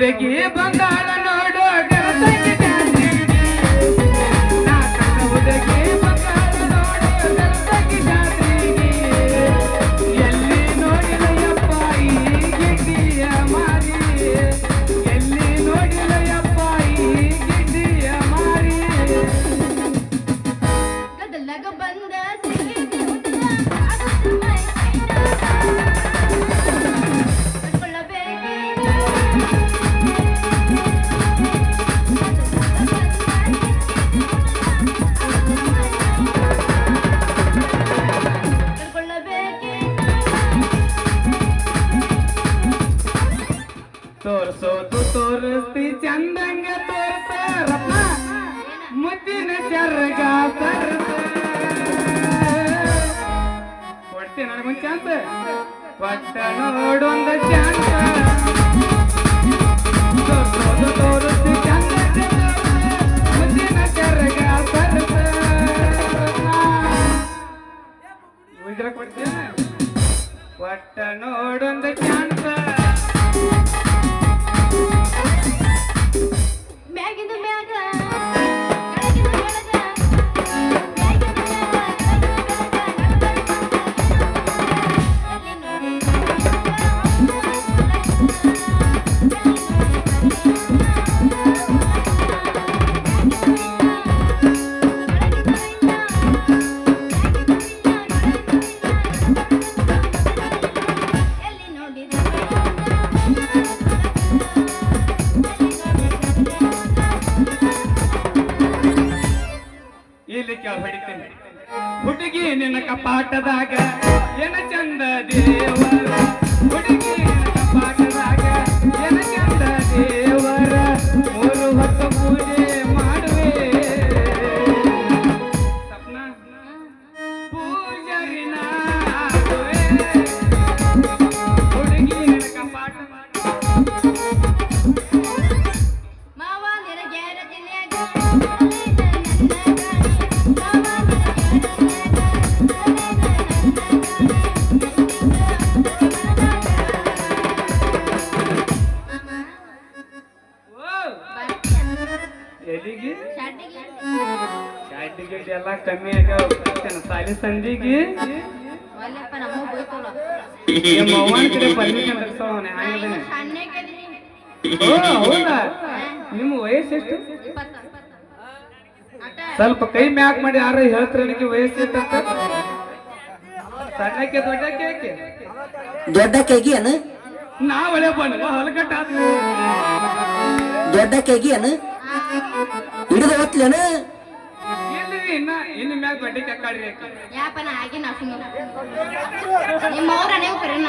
ಹುಡುಗಿ ಬಂದಾಳ ಚಾನ್ಸ್ ಒಟ್ಟ ನೋಡೊಂದು ಚಾನ್ಸ್ ಇಲ್ಲಿ ಕೆಳ ಹೊಡಿತೀನಿ ಹುಡುಗಿ ನಿನ್ನ ಕಪಾಟದಾಗ ಏನ ಚಂದ ದೇವರ ಹುಡುಗಿ ಎಲ್ಲಿಗೆ? ಶಾಟಿಗೆ ಶಾಟಿ ಗಿಟ್ಟಿ ಎಲ್ಲ ಕಮ್ಮಿ ಆಗ್ಯಾವ. ಸಾಲಿ ಸಂದಿಗೆ. ಅವ್ವನ ಕಡೆ ಪರ್ಮಿಷನ್ ತರ್ಸವನೆ ಹಂಗದೇನೆ ಓ ಹೌದಾ? ನಿಮ್ಮ ವಯಸ್ಸು ಎಷ್ಟು? ಸ್ವಲ್ಪ ಕೈ ಮ್ಯಾಕ್ ಮಾಡಿ ಯಾರು ಹೇಳ್ತಾರೆ ನನಗೆ ವಯಸ್ಸು ಎಷ್ಟಂತ ಸಣ್ಣಕ್ಕೆ ದೊಡ್ಡಕ್ಕೆ ಯಾಕೆ? ದೊಡ್ಡ ಕೆಗಿ ಅನು ನಾ ಒಳ್ಳೆ ಬಂದ ಹೊಲಗಟ್ಟ ದೊಡ್ಡಕ್ಕೆ ಕೆಗಿ ಅನು ಹಿಡಿದು ಹೊತ್ಲೇನು ಇನ್ನ ಇನ್ನು ಮ್ಯಾಕ್ ದೊಡ್ಡಕ್ಕೆ ಕಾಡಿ ಯಾಕೆ ಯಾಪ ನಾ ಆಗಿ ನಾ ಸುಮ್ಮನೆ ನಿಮ್ಮ ಅವ್ರ ನೀವು ಕರೆನ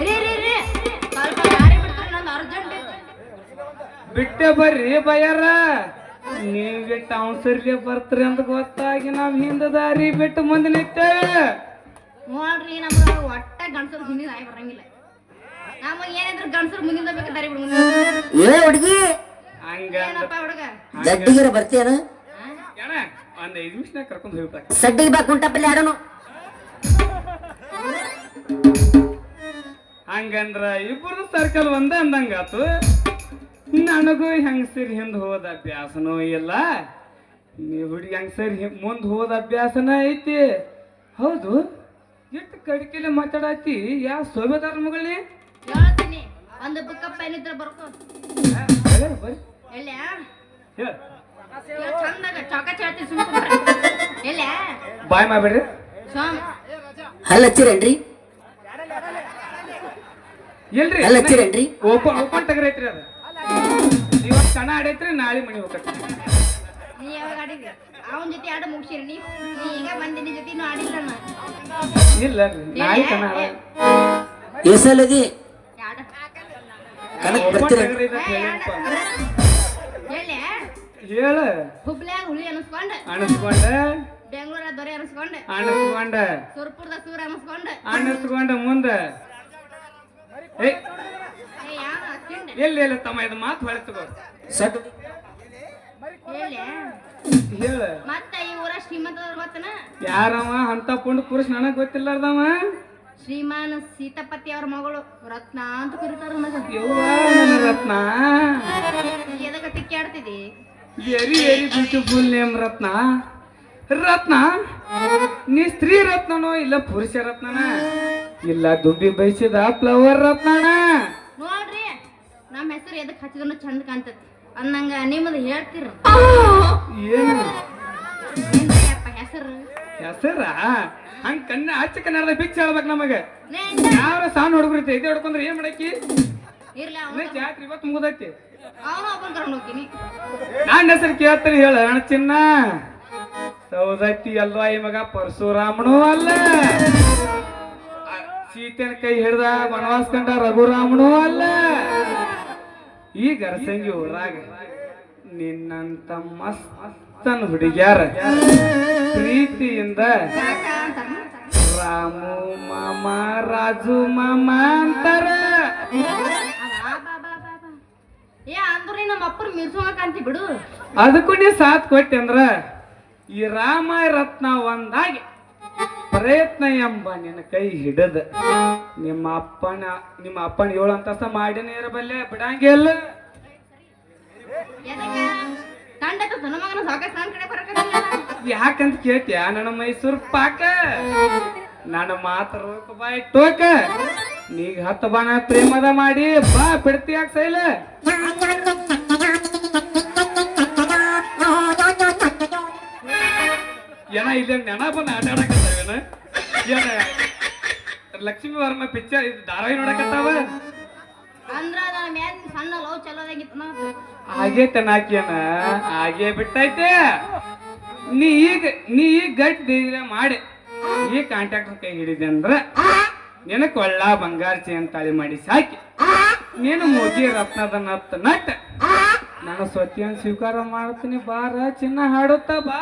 ರೀ ರೀ ರೀ. ಸ್ವಲ್ಪ ದಾರಿ ಬಿಡ್ತಾರೆ ನಂದು ಅರ್ಜೆಂಟ್ ಬಿಟ್ಟೆ ಬರ್ರಿ ಬಯ್ಯಾರ ನೀವ್ ಟೌನ್ ಸರ್ಗೆ ಬರ್ತೀರಿ ಅಂತ ಗೊತ್ತಾಗಿ ನಾವ್ ಹಿಂದ ದಾರಿ ಬಿಟ್ಟು ಮುಂದೆ ನಿಂತೇವೆ. ನೋಡ್ರಿ ನಮ್ಗೆ ಒಟ್ಟ ಗಂಡಸರು ಹಿಂದಿನ ಆಗಿ ಬರಂಗಿಲ್ಲ. ಗಂಡಸರು ಮುಂದಿಂದ ಬೇಕು ದಾರಿ ಬಿಡು ಮುಂದೆ. ಏ ಹುಡುಗಿ! ಹಂಗ ಏನಪ್ಪ ಹುಡುಗ? ದಡ್ಡಿಗಿರ ಬರ್ತೀಯನು? ಅಣ್ಣ ಒಂದ್ ಐದು ನಿಮಿಷನಾಗ ಕರ್ಕೊಂಡು ಹೋಗ್ಬೇಕು ಸಡ್ಡಿಗೆ ಬಾ ಕುಂಟಪ್ಪಲ್ಲಿ ಆಡೋನು ಹಂಗಂದ್ರ ಇಬ್ಬರು ಸರ್ಕಲ್ ಒಂದೇ ಅಂದಂಗಾತು ನನಗೂ ಹೆಂಗಸರಿ ಹಿಂದ್ ಹೋದ ಅಭ್ಯಾಸನೂ ಇಲ್ಲ. ನೀ ಹುಡುಗಿ ಹೆಂಗಸರಿ ಮುಂದೆ ಹೋದ ಅಭ್ಯಾಸನ ಐತಿ. ಹೌದು ಎಷ್ಟು ಕಡಿಕೆಲೆ ಮಾತಾಡತಿ? ಯಾ ಸೋಬೇದಾರ ಮಗಳೇ? ಒಂದು ಬುಕ್ ಪೆನ್ ಇದ್ರೆ ಬರ್ಕೋ. ಎಲ್ಲ ಚಂದಾಗ ಚೌಕ ಸುಮ್ಮನೆ ಎಲ್ಲ ಬಾಯ್ ಮಾಡ್ಬೇಡ್ರಿ. ಸ್ವಾಮಿ ಹಲ್ಲ ಹಚ್ಚಿರೇನ್ರಿ? ಎಲ್ರಿ ಹಲ್ಲ ಹಚ್ಚಿರೇನ್ರಿ? ಓಪನ್ ಓಪನ್ ತಗರೈತ್ರಿ ಅದು. ಇವತ್ತು ಕಣ ಆಡೈತ್ರಿ ನಾಳೆ ಮನೆ ಹೋಗತ್ರಿ ನೀ ಯಾವಾಗ ಆಡಿದ್ರಿ ಅವನ ಜೊತೆ ಆಡ ಮುಗಿಸಿರಿ. ನೀ ನೀ ಈಗ ಬಂದಿನ ನಿನ್ ಜೊತೆ ಆಡಿಲ್ಲ ನಾ ಇಲ್ಲ ನಾಳೆ ಕಣ. ಎಸಲದಿ ಕನಕ್ ಬರ್ತೀರ ಹೇಳ ಹುಬ್ಳ್ಯಾಗ ಹುಳಿ. ಅನಿಸ್ಕೊಂಡ ಅಣಸ್ಕೊಂಡ ಬೆಂಗಳೂರ ದೊರೆ ಅನಿಸ್ಕೊಂಡ ಅಣಸ್ಕೊಂಡ ಸುರ್ಪುರದ ಸೂರ ಅನಿಸ್ಕೊಂಡ ಅಣಸ್ಕೊಂಡ ಮುಂದೆ. ಎಲ್ಲಿ ಎಲ್ಲ ತಮ್ಮ ಇದು ಮಾತು ಹೊಳೆತುಕೋ ಸಟ್. ಹೇಳ. ಹೇಳ. ಈ ಊರ ಶ್ರೀಮಂತ ಗೊತ್ತನ ಯಾರವ ಅಂತ ಪುಂಡ್ ಪುರುಷ ನನಗ್ ಗೊತ್ತಿಲ್ಲಾರ್ದವ? ಶ್ರೀಮಾನ್ ಸೀತಾಪತಿ ಅವ್ರ ಮಗಳು ರತ್ನ ಅಂತ ಕರೀತಾರ ರತ್ನ. ಎದಗಟ್ಟಿ ತಿಕ್ಕಾಡ್ತಿದಿ very very beautiful name Ratna. Ratna? ನೀ ಸ್ತ್ರೀ ರತ್ನನೋ ಇಲ್ಲ ಪುರುಷ ರತ್ನನ? ಇಲ್ಲ ದುಡ್ಡಿ ಬಯಸಿದ ಫ್ಲವರ್ ರತ್ನನ? ನೋಡ್ರಿ ನಮ್ಮ ಹೆಸರು ಎದಕ್ ಹಚ್ಚಿದ್ರು ಚಂದ ಕಾಣ್ತತಿ. ಅನ್ನಂಗ ನಿಮ್ಮದು ಹೇಳ್ತೀರ? ಏನು? ಹೆಸರು? ಹೆಸರ? ಹಂಗ ಕಣ್ಣ ಹಚ್ಚ ಕನ್ನಡದ ಪಿಕ್ಚರ್ ಹೇಳ್ಬೇಕು ನಮಗೆ. ಯಾವ ಸಣ್ಣ ಹುಡುಗರು ಐತೆ ಇದೆ ಹೊಡ್ಕೊಂಡ್ರೆ ಏನ್ ಮಾಡಕ್ಕಿ? ಜಾತ್ರೆ ಇವತ್ತು ಮುಗ್ದೈತಿ. ನನ್ನ ಹೆಸರು ಕೇಳ್ತೀನಿ ಹೇಳ ಅಣ್ಣ ಚಿನ್ನ ಸೌದತ್ತಿ ಅಲ್ವಾ ಈ ಮಗ? ಪರಶುರಾಮನು ಅಲ್ಲ. ಸೀತೆನ ಕೈ ಹಿಡ್ದ ವನವಾಸ ಕಂಡ ರಘುರಾಮನು ಅಲ್ಲ. ಈ ಗರಸಂಗಿ ಊರಾಗ ನಿನ್ನಂತ ಮಸ್ತನ್ ಹುಡುಗ್ಯಾರ. ಪ್ರೀತಿಯಿಂದ ರಾಮು ಮಾಮ ರಾಜು ಮಾಮ ಅಂತಾರ. ಏ ಅಂದ್ರಿ ನಮ್ಮ ಅಪ್ಪರ್ ಬಿಡು. ಅದಕ್ಕೂ ನೀ ಸಾಥ್ ಕೊಟ್ಟೆ ಅಂದ್ರ ಈ ರಾಮ ರತ್ನ ಒಂದಾಗಿ ಪ್ರಯತ್ನ ಎಂಬ ನಿನ್ನ ಕೈ ಹಿಡದ. ನಿಮ್ಮ ಅಪ್ಪನ ನಿಮ್ಮ ಅಪ್ಪನ ಏಳು ಅಂತಸ್ತ ಮಾಡಿನೇ ಇರಬಲ್ಲೆ ಬಿಡಂಗಿಲ್ಲ. ಯಾಕಂತ ಕೇಳ್ತೀಯ? ನನ್ನ ಮೈಸೂರು ಪಾಕ ನನ್ನ ಮಾತ್ರ ರೋಕ ಟೋಕ. ನೀಗ ಹತ್ತು ಬಾಣ ಪ್ರೇಮದ ಮಾಡಿ ಬಾ ಬಿಡ್ತಿ ಯಾಕೆ ಸೈಲ? ಏನ ಇಲ್ಲ ನೆನಪನ್ನ ಬಂದು ಆಟ ಏನ? ಲಕ್ಷ್ಮೀ ವರ್ಮ ಪಿಕ್ಚರ್ ಇದು ಧಾರಾವಾಹಿ ನೋಡಕತ್ತಾವ? ಅಂದ್ರ ನನ್ನ ಮ್ಯಾಲ ಸಣ್ಣ ಲವ್ ಚಲೋದಾಗಿತ್ತು ಆಗೇತ ನಾಕೇನ ಆಗೇ ಬಿಟ್ಟೈತೆ. ನೀ ಈಗ ನೀ ಈಗ ಗಟ್ಟಿ ಧೈರ್ಯ ಮಾಡಿ. ಈ ಕಾಂಟ್ರಾಕ್ಟರ್ ಕೈ ಹಿಡಿದೆ ಅಂದ್ರ ನಿನ ಕೊಳ್ಳ ಬಂಗಾರ ಚೇನ್ ತಾಳಿ ಮಾಡಿ ಸಾಕಿ. ನೀನು ಮೋದಿ ರತ್ನದ ನತ್ತ ನಟ್. ನಾನು ಸ್ವತ್ತಿಯನ್ನು ಸ್ವೀಕಾರ ಮಾಡ್ತೀನಿ ಬಾರ ಚಿನ್ನ ಹಾಡುತ್ತ ಬಾ?